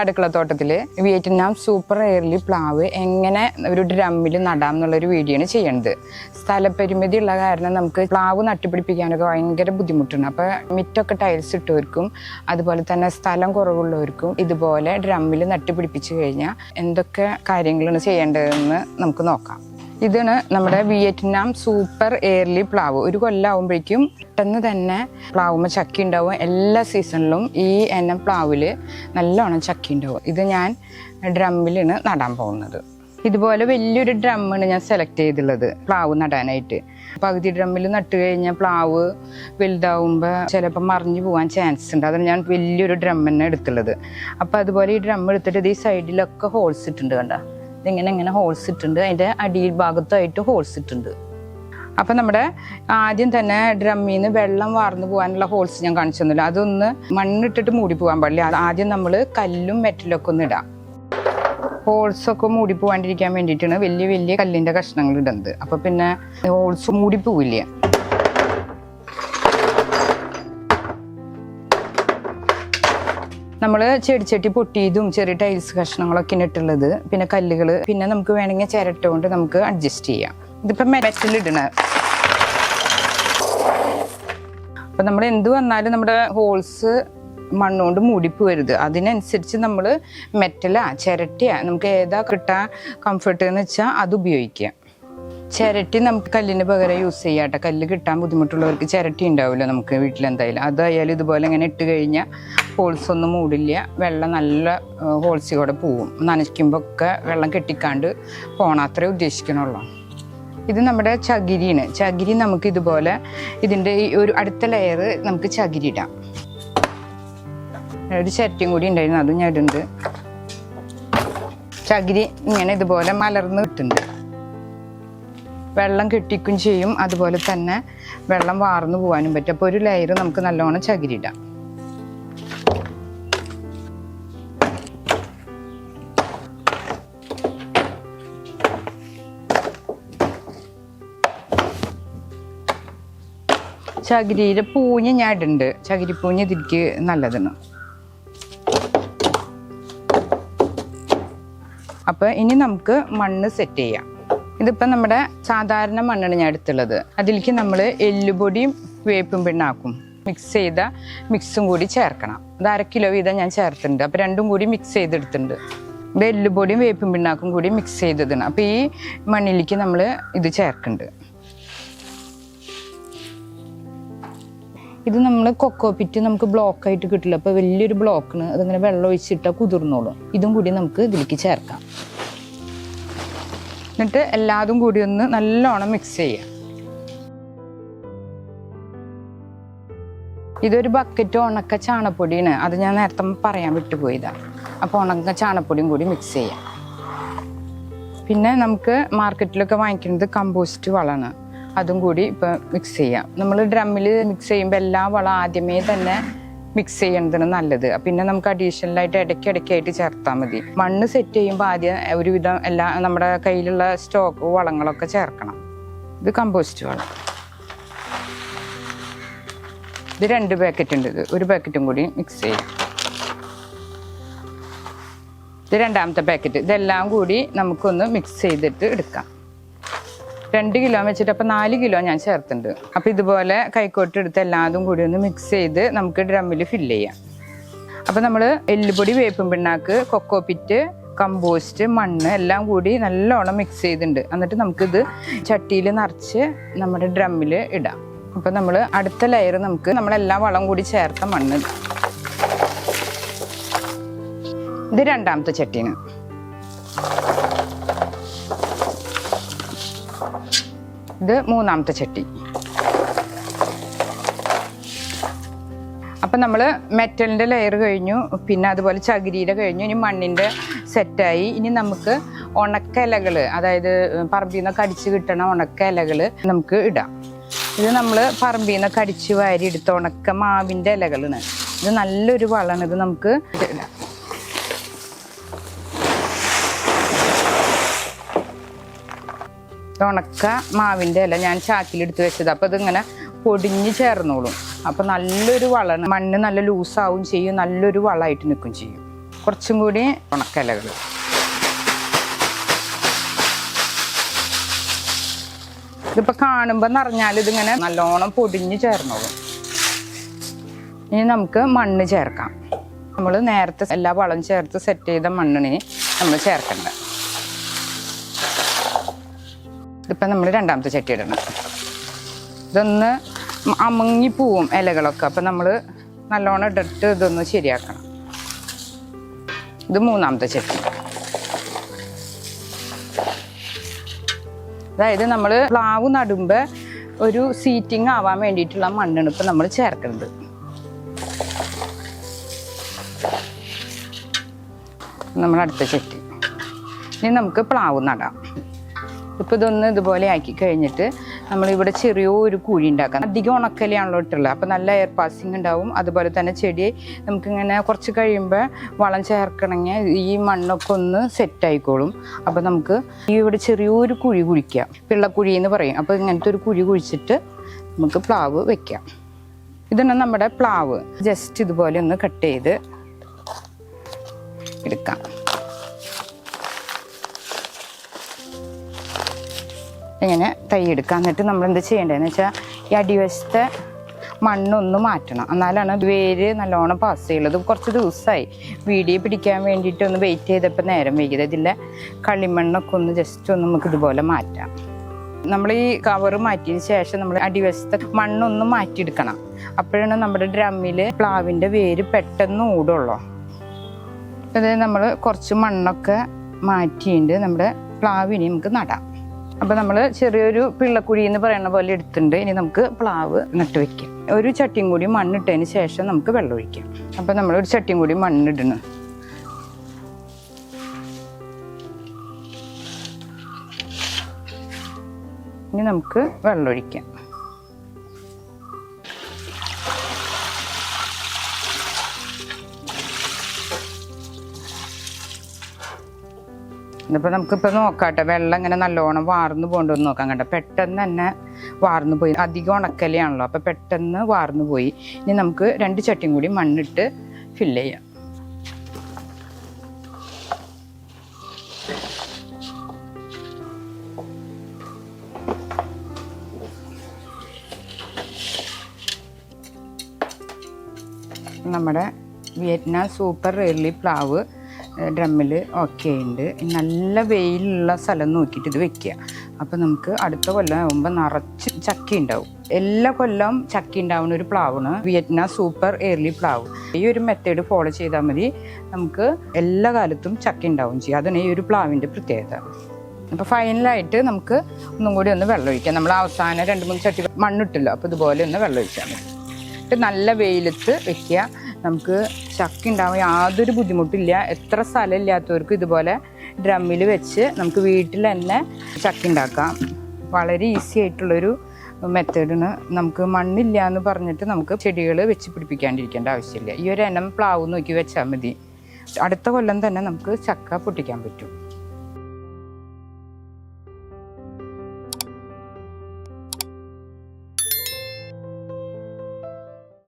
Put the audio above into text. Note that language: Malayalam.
അടുക്കളത്തോട്ടത്തിൽ വിയറ്റ്നാം സൂപ്പർ എയർലി പ്ലാവ് എങ്ങനെ ഒരു ഡ്രമ്മിൽ നടാം എന്നുള്ളൊരു ആണ് ചെയ്യേണ്ടത് സ്ഥലപരിമിതി ഉള്ള കാരണം നമുക്ക് പ്ലാവ് നട്ടുപിടിപ്പിക്കാനൊക്കെ ഭയങ്കര ബുദ്ധിമുട്ടാണ്. അപ്പോൾ മിറ്റൊക്കെ ടൈൽസ് ഇട്ടവർക്കും അതുപോലെ തന്നെ സ്ഥലം കുറവുള്ളവർക്കും ഇതുപോലെ ഡ്രമ്മിൽ നട്ടുപിടിപ്പിച്ചു കഴിഞ്ഞാൽ എന്തൊക്കെ കാര്യങ്ങളാണ് ചെയ്യേണ്ടതെന്ന് നമുക്ക് നോക്കാം. ഇതാണ് നമ്മുടെ വിയറ്റ്നാം സൂപ്പർ എയർലി പ്ലാവ്. ഒരു കൊല്ലാവുമ്പോഴേക്കും പെട്ടെന്ന് തന്നെ പ്ലാവുമ്പോൾ ചക്കി ഉണ്ടാവും. എല്ലാ സീസണിലും ഈ എന്ന പ്ലാവിൽ നല്ലോണം ചക്കി ഉണ്ടാവും. ഇത് ഞാൻ ഡ്രമ്മിലാണ് നടാൻ പോകുന്നത്. ഇതുപോലെ വലിയൊരു ഡ്രമ്മാണ് ഞാൻ സെലക്ട് ചെയ്തിട്ടുള്ളത് പ്ലാവ് നടാനായിട്ട്. പകുതി ഡ്രമ്മിൽ നട്ട് കഴിഞ്ഞാൽ പ്ലാവ് വലുതാവുമ്പോൾ ചിലപ്പോൾ മറിഞ്ഞു പോകാൻ ചാൻസ് ഉണ്ട്. അതാണ് ഞാൻ വലിയൊരു ഡ്രം തന്നെ എടുത്തുള്ളത്. അപ്പോൾ അതുപോലെ ഈ ഡ്രം എടുത്തിട്ട് ഈ സൈഡിലൊക്കെ ഹോൾസ് ഇട്ടുണ്ട് കണ്ട? ഇതിങ്ങനെ ഇങ്ങനെ ഹോൾസ് ഇട്ടുണ്ട് അതിന്റെ അടിയിൽ ഭാഗത്തായിട്ട് ഹോൾസ് ഇട്ടുണ്ട് അപ്പം നമ്മുടെ ആദ്യം തന്നെ ഡ്രമ്മിൽ നിന്ന് വെള്ളം വാർന്നു പോകാനുള്ള ഹോൾസ് ഞാൻ കാണിച്ചു തന്നില്ല. അതൊന്ന് മണ്ണിട്ടിട്ട് മൂടി പോകാൻ പാടില്ല. ആദ്യം നമ്മൾ കല്ലും മെറ്റലൊക്കെ ഒന്ന് ഇടാം. ഹോൾസ് ഒക്കെ മൂടി പോകാണ്ടിരിക്കാൻ വേണ്ടിയിട്ടാണ് വലിയ വലിയ കല്ലിന്റെ കഷ്ണങ്ങൾ ഇടുന്നത്. അപ്പം പിന്നെ ഹോൾസ് മൂടി പോവില്ല. നമ്മൾ ചെടിച്ചട്ടി പൊട്ടിയതും ചെറിയ ടൈൽസ് കഷ്ണങ്ങളൊക്കെ ഇട്ടുള്ളത്. പിന്നെ കല്ലുകൾ പിന്നെ നമുക്ക് വേണമെങ്കിൽ ചിരട്ട കൊണ്ട് നമുക്ക് അഡ്ജസ്റ്റ് ചെയ്യാം. മെറ്റൽ ഇടണ. അപ്പം നമ്മൾ എന്ത് വന്നാലും നമ്മുടെ ഹോൾസ് മണ്ണുകൊണ്ട് മൂടിപ്പ് വരുത് അതിനനുസരിച്ച് നമ്മൾ മെറ്റലാ ചിരട്ടിയാ നമുക്ക് ഏതാ കിട്ടാൻ കംഫർട്ട് എന്ന് വെച്ചാൽ അത് ഉപയോഗിക്കുക ചിരട്ടി നമുക്ക് കല്ലിന് പകരം യൂസ് ചെയ്യാട്ടെ കല്ല് കിട്ടാൻ ബുദ്ധിമുട്ടുള്ളവർക്ക് ചിരട്ടി ഉണ്ടാവില്ല നമുക്ക് വീട്ടിലെന്തായാലും. അതായാലും ഇതുപോലെ ഇങ്ങനെ ഇട്ട് കഴിഞ്ഞാൽ ഹോൾസ് ഒന്നും മൂടില്ല. വെള്ളം നല്ല ഹോൾസ് കൂടെ പോവും. നനയ്ക്കുമ്പോൾ ഒക്കെ വെള്ളം കെട്ടിക്കാണ്ട് പോണാത്രേ ഉദ്ദേശിക്കണുള്ളൂ. ഇത് നമ്മുടെ ചകിരിയാണ്. ചകിരി നമുക്ക് ഇതുപോലെ ഇതിന്റെ ഒരു അടുത്ത ലെയർ നമുക്ക് ചകിരി ഇടാം. ഒരു ചിരട്ടിയും കൂടി ഉണ്ടായിരുന്നു. അതും ഞാൻ ഇടുന്നുണ്ട്. ചകിരി ഇങ്ങനെ ഇതുപോലെ മലർന്ന് കിട്ടുന്നുണ്ട്. വെള്ളം കെട്ടിക്കും ചെയ്യും. അതുപോലെ തന്നെ വെള്ളം വാർന്നു പോകാനും പറ്റും. അപ്പോൾ ഒരു ലെയർ നമുക്ക് നല്ലോണം ചകിരിടാം ചകിരിയുടെ പൂഞ്ഞ് ഞാൻ ഇടുന്നുണ്ട് ചകിരിപ്പൂഞ്ഞ് തിരിക്ക് നല്ലതാണ് അപ്പോൾ ഇനി നമുക്ക് മണ്ണ് സെറ്റ് ചെയ്യാം. ഇതിപ്പോൾ നമ്മുടെ സാധാരണ മണ്ണാണ് ഞാൻ എടുത്തുള്ളത്. അതിലേക്ക് നമ്മൾ എല്ലുപൊടിയും വേപ്പും പിണ്ണാക്കും. മിക്സ് ചെയ്ത മിക്സും കൂടി ചേർക്കണം. അത് അര കിലോ വീതം ഞാൻ ചേർത്തിട്ടുണ്ട്. അപ്പോൾ രണ്ടും കൂടി മിക്സ് ചെയ്തെടുത്തിട്ടുണ്ട്. ഇത് എല്ലുപൊടിയും വേപ്പും പിണ്ണാക്കും കൂടി മിക്സ് ചെയ്തതാണ്. അപ്പോൾ ഈ മണ്ണിലേക്ക് നമ്മൾ ഇത് ചേർക്കുന്നുണ്ട്. ഇത് നമ്മൾ കൊക്കോ പിറ്റ് നമുക്ക് ബ്ലോക്ക് ആയിട്ട് കിട്ടില്ല. അപ്പോൾ വലിയൊരു ബ്ലോക്കിന് അതിങ്ങനെ വെള്ളം ഒഴിച്ചിട്ടാൽ കുതിർന്നോളും. ഇതും കൂടി നമുക്ക് ഇതിലേക്ക് ചേർക്കാം. എന്നിട്ട് എല്ലാതും കൂടി ഒന്ന് നല്ലോണം മിക്സ് ചെയ്യാം. ഇതൊരു ബക്കറ്റ് ഉണക്ക ചാണപ്പൊടിയാണ്. അത് ഞാൻ നേരത്തെ പറയാൻ വിട്ടുപോയതാണ് അപ്പോൾ ഉണക്ക ചാണപ്പൊടിയും കൂടി മിക്സ് ചെയ്യാം. പിന്നെ നമുക്ക് മാർക്കറ്റിലൊക്കെ വാങ്ങിക്കുന്നത് കമ്പോസ്റ്റ് വളമാണ്. അതും കൂടി ഇപ്പം മിക്സ് ചെയ്യാം. നമ്മൾ ഡ്രമ്മിൽ മിക്സ് ചെയ്യുമ്പോൾ എല്ലാ വളം ആദ്യമേ തന്നെ മിക്സ് ചെയ്യണതാണ് നല്ലത്. പിന്നെ നമുക്ക് അഡീഷണലായിട്ട് ഇടയ്ക്ക് ഇടയ്ക്കായിട്ട് ചേർത്താൽ മതി. മണ്ണ് സെറ്റ് ചെയ്യുമ്പോൾ ആദ്യം ഒരുവിധം എല്ലാ നമ്മുടെ കയ്യിലുള്ള സ്റ്റോക്ക് വളങ്ങളൊക്കെ ചേർക്കണം. ഇത് കമ്പോസ്റ്റ് വളം. ഇത് രണ്ട് പാക്കറ്റ് ഉണ്ട് ഇത്. ഒരു പാക്കറ്റും കൂടി മിക്സ് ചെയ്യാം. ഇത് രണ്ടാമത്തെ പാക്കറ്റ് ഇതെല്ലാം കൂടി നമുക്കൊന്ന് മിക്സ് ചെയ്തിട്ട് എടുക്കാം. രണ്ട് കിലോ വെച്ചിട്ട് അപ്പം നാല് കിലോ ഞാൻ ചേർത്തിട്ടുണ്ട്. അപ്പം ഇതുപോലെ കൈക്കോട്ട് എടുത്ത് എല്ലാതും കൂടി ഒന്ന് മിക്സ് ചെയ്ത് നമുക്ക് ഡ്രമ്മിൽ ഫില്ല് ചെയ്യാം. അപ്പം നമ്മൾ എല്ലുപൊടി വേപ്പും പിണ്ണാക്ക് കൊക്കോ പിറ്റ് കമ്പോസ്റ്റ് മണ്ണ് എല്ലാം കൂടി നല്ലോണം മിക്സ് ചെയ്തിട്ടുണ്ട്. എന്നിട്ട് നമുക്കിത് ചട്ടിയിൽ നിറച്ച് നമ്മുടെ ഡ്രമ്മിൽ ഇടാം. അപ്പം നമ്മൾ അടുത്ത ലെയർ നമുക്ക് നമ്മളെല്ലാം വളം കൂടി ചേർത്ത മണ്ണ് ഇടാം. ഇത് രണ്ടാമത്തെ ചട്ടീന് ഇത് മൂന്നാമത്തെ ചട്ടി. അപ്പം നമ്മൾ മെറ്റലിന്റെ ലെയർ കഴിഞ്ഞു പിന്നെ അതുപോലെ ചകിരിയുടെ കഴിഞ്ഞു ഇനി മണ്ണിന്റെ സെറ്റായി ഇനി നമുക്ക് ഉണക്ക ഇലകൾ അതായത് പറമ്പിൽ നിന്നൊക്കെ അടിച്ച് കിട്ടണ ഉണക്ക ഇലകൾ നമുക്ക് ഇടാം. ഇത് നമ്മൾ പറമ്പിൽ നിന്നൊക്കെ അടിച്ച് വാരി എടുത്ത ഉണക്ക മാവിന്റെ ഇലകളാണ് ഇത് നല്ലൊരു വളമാണ് ഇത് നമുക്ക് ഇടാം. ഉണക്ക മാവിന്റെ ഇല ഞാൻ ചാക്കിലെടുത്ത് വെച്ചത്. അപ്പോൾ ഇതിങ്ങനെ പൊടിഞ്ഞ് ചേർന്നോളും. അപ്പോൾ നല്ലൊരു വളമാണ് മണ്ണ് നല്ല ലൂസാവും ചെയ്യും നല്ലൊരു വളമായിട്ട് നിൽക്കും ചെയ്യും. കുറച്ചും കൂടി ഉണക്കലകൾ ഇതിപ്പോൾ കാണുമ്പോൾ നിറഞ്ഞാൽ ഇതിങ്ങനെ നല്ലോണം പൊടിഞ്ഞ് ചേർന്നോളും. ഇനി നമുക്ക് മണ്ണ് ചേർക്കാം. നമ്മൾ നേരത്തെ എല്ലാ വളം ചേർത്ത് സെറ്റ് ചെയ്ത മണ്ണിന് നമ്മൾ ചേർക്കണ്ട. ഇതിപ്പോൾ നമ്മൾ രണ്ടാമത്തെ ചട്ടി ഇടണം ഇതൊന്ന് അമങ്ങി ഇലകളൊക്കെ. അപ്പം നമ്മൾ നല്ലോണം ഇട്ടിട്ട് ഇതൊന്ന് ശരിയാക്കണം. ഇത് മൂന്നാമത്തെ ചട്ടി. അതായത് നമ്മൾ പ്ലാവ് നടുമ്പോൾ ഒരു സീറ്റിംഗ് ആവാൻ വേണ്ടിയിട്ടുള്ള മണ്ണാണ് ഇപ്പം നമ്മൾ ചേർക്കുന്നത്. നമ്മൾ അടുത്ത ചട്ടി. ഇനി നമുക്ക് പ്ലാവ് നടാം. ഇപ്പം ഇതൊന്ന് ഇതുപോലെ ആക്കി കഴിഞ്ഞിട്ട് നമ്മളിവിടെ ചെറിയൊരു കുഴി ഉണ്ടാക്കാം. അധികം ഉണക്കലിയാണല്ലോ ഇട്ടുള്ളത് അപ്പോൾ നല്ല എയർ പാസിങ് ഉണ്ടാവും. അതുപോലെ തന്നെ ചെടി നമുക്കിങ്ങനെ കുറച്ച് കഴിയുമ്പോൾ വളം ചേർക്കണമെങ്കിൽ ഈ മണ്ണൊക്കെ ഒന്ന് സെറ്റ് ആയിക്കോളും. അപ്പം നമുക്ക് ഈ ഇവിടെ ചെറിയൊരു കുഴി കുഴിക്കാം. പിള്ളക്കുഴി എന്ന് പറയും. അപ്പോൾ ഇങ്ങനത്തെ ഒരു കുഴി കുഴിച്ചിട്ട് നമുക്ക് പ്ലാവ് വെക്കാം. ഇതാണ് നമ്മുടെ പ്ലാവ്. ജസ്റ്റ് ഇതുപോലെ ഒന്ന് കട്ട് ചെയ്ത് എടുക്കാം. ഇങ്ങനെ തൈ എടുക്കുക എന്നിട്ട് നമ്മൾ എന്ത് ചെയ്യേണ്ടതെന്ന് വെച്ചാൽ ഈ അടിവശത്തെ മണ്ണൊന്ന് മാറ്റണം. എന്നാലാണ് വേര് നല്ലോണം പാസ് ചെയ്യുള്ളത് കുറച്ച് ദിവസമായി വീഡിയോ പിടിക്കാൻ വേണ്ടിയിട്ട് ഒന്ന് വെയിറ്റ് ചെയ്തപ്പോൾ നേരം വൈകിയത്. ഇതിലെ കളിമണ്ണൊക്കെ ഒന്ന് ജസ്റ്റ് ഒന്ന് നമുക്ക് ഇതുപോലെ മാറ്റാം. നമ്മൾ ഈ കവർ മാറ്റിയതിന് ശേഷം നമ്മൾ അടിവശത്തെ മണ്ണൊന്ന് മാറ്റിയെടുക്കണം. അപ്പോഴാണ് നമ്മുടെ ഡ്രമ്മിൽ പ്ലാവിന്റെ വേര് പെട്ടെന്ന് ഓടുള്ളൂ അതായത് നമ്മൾ കുറച്ച് മണ്ണൊക്കെ മാറ്റിയിട്ട് നമ്മുടെ പ്ലാവിനെ നമുക്ക് നടാം. അപ്പോൾ നമ്മൾ ചെറിയൊരു പിള്ളക്കുഴി എന്ന് പറയുന്ന പോലെ എടുത്തിട്ടുണ്ട്. ഇനി നമുക്ക് പ്ലാവ് നട്ട് വെക്കാം. ഒരു ചട്ടിയും കൂടി മണ്ണിട്ടതിന് ശേഷം നമുക്ക് വെള്ളം ഒഴിക്കാം. അപ്പോൾ നമ്മൾ ഒരു ചട്ടിയും കൂടി മണ്ണിടണം. ഇനി നമുക്ക് വെള്ളം ഒഴിക്കാം. ഇതിപ്പോൾ നമുക്കിപ്പോൾ നോക്കാട്ടെ. വെള്ളം ഇങ്ങനെ നല്ലോണം വാർന്നു പോകണ്ടെന്ന് നോക്കാം കണ്ട. പെട്ടെന്ന് തന്നെ വാർന്നു പോയി. അധികം ഉണക്കലയാണല്ലോ. അപ്പോൾ പെട്ടെന്ന് വാർന്നു പോയി. ഇനി നമുക്ക് രണ്ട് ചട്ടിയും കൂടി മണ്ണിട്ട് ഫില്ല് ചെയ്യാം. നമ്മുടെ വിയറ്റ്നാം സൂപ്പർ റെയർലി പ്ലാവ് ഡ്രമ്മിൽ ഓക്കെ ഉണ്ട്. നല്ല വെയിലുള്ള സ്ഥലം നോക്കിയിട്ട് ഇത് വെക്കുക. അപ്പോൾ നമുക്ക് അടുത്ത കൊല്ലം ആകുമ്പോൾ നിറച്ച് ചക്ക ഉണ്ടാവും. എല്ലാ കൊല്ലം ചക്ക ഉണ്ടാവുന്ന ഒരു പ്ലാവാണ്. വിയറ്റ്നാം സൂപ്പർ എയർലി പ്ലാവ്. ഈ ഒരു മെത്തേഡ് ഫോളോ ചെയ്താൽ മതി. നമുക്ക് എല്ലാ കാലത്തും ചക്ക ഉണ്ടാവും ചെയ്യും. അതാണ് ഈ ഒരു പ്ലാവിന്റെ പ്രത്യേകത. അപ്പോൾ ഫൈനലായിട്ട് നമുക്ക് ഒന്നും കൂടി ഒന്ന് വെള്ളം ഒഴിക്കാം. നമ്മൾ അവസാനം രണ്ട് മൂന്ന് ചട്ടി മണ്ണിട്ടല്ലോ അപ്പോൾ ഇതുപോലെ ഒന്ന് വെള്ളം ഒഴിച്ചാൽ മതി. നല്ല വെയിലത്ത് വെക്കുക. നമുക്ക് ചക്ക ഉണ്ടാവാൻ യാതൊരു ബുദ്ധിമുട്ടില്ല. എത്ര സ്ഥലം ഇതുപോലെ ഡ്രമ്മിൽ വെച്ച് നമുക്ക് വീട്ടിൽ തന്നെ ചക്ക ഉണ്ടാക്കാം വളരെ ഈസി ആയിട്ടുള്ളൊരു മെത്തേഡിന് നമുക്ക് മണ്ണില്ല എന്ന് പറഞ്ഞിട്ട് നമുക്ക് ചെടികൾ വെച്ച് പിടിപ്പിക്കാണ്ടിരിക്കേണ്ട ആവശ്യമില്ല. ഈ ഒരു എണ്ണം പ്ലാവ് നോക്കി വെച്ചാൽ മതി. അടുത്ത കൊല്ലം തന്നെ നമുക്ക് ചക്ക പൊട്ടിക്കാൻ പറ്റും.